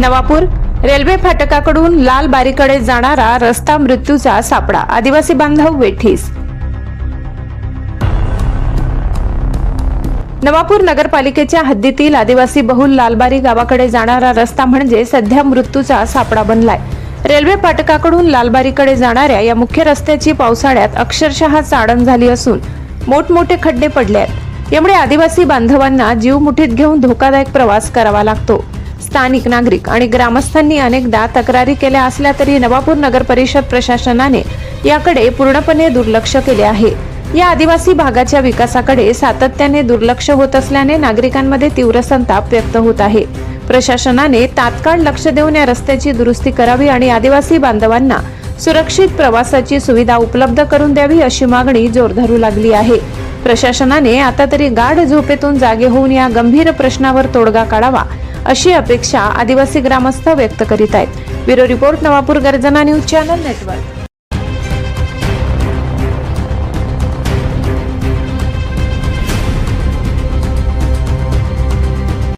Navapur railway फाटकाकडून लाल बारीकडे जाणारा रस्ता मृत्यूचा सापडा. आदिवासी बांधव वेठीस. नवापूर नगरपालिकेच्या हद्दीतील आदिवासी बहुल लालबारी गावाकडे जाणारा रस्ता म्हणजे सध्या मृत्यूचा सापडा बनलाय. रेल्वे फाटकाकडून लालबारीकडे जाणाऱ्या या मुख्य रस्त्याची पावसाळ्यात अक्षरशः चाळण झाली असून मोठमोठे खड्डे पडले आहेत. यामुळे आदिवासी बांधवांना जीव मुठीत घेऊन धोकादायक प्रवास करावा लागतो. स्थानिक नागरिक आणि ग्रामस्थांनी अनेकदा तक्रारी केल्या असल्या तरी नवापूर नगर परिषद प्रशासनाने याकडे पूर्णपणे दुर्लक्ष केले आहे. या आदिवासी भागाच्या विकासाकडे सातत्याने दुर्लक्ष होत असल्याने नागरिकांमध्ये तीव्र संताप व्यक्त होत आहे. प्रशासनाने तात्काळ लक्ष देऊन या रस्त्याची दुरुस्ती करावी आणि आदिवासी बांधवांना सुरक्षित प्रवासाची सुविधा उपलब्ध करून द्यावी अशी मागणी जोर धरू लागली आहे. प्रशासनाने आता तरी गाढ झोपेतून जागे होऊन या गंभीर प्रश्नावर तोडगा काढावा अशी अपेक्षा आदिवासी ग्रामस्थ व्यक्त करीत आहेत. ब्युरो रिपोर्ट नवापूर गर्जना न्यूज चॅनल नेटवर्क.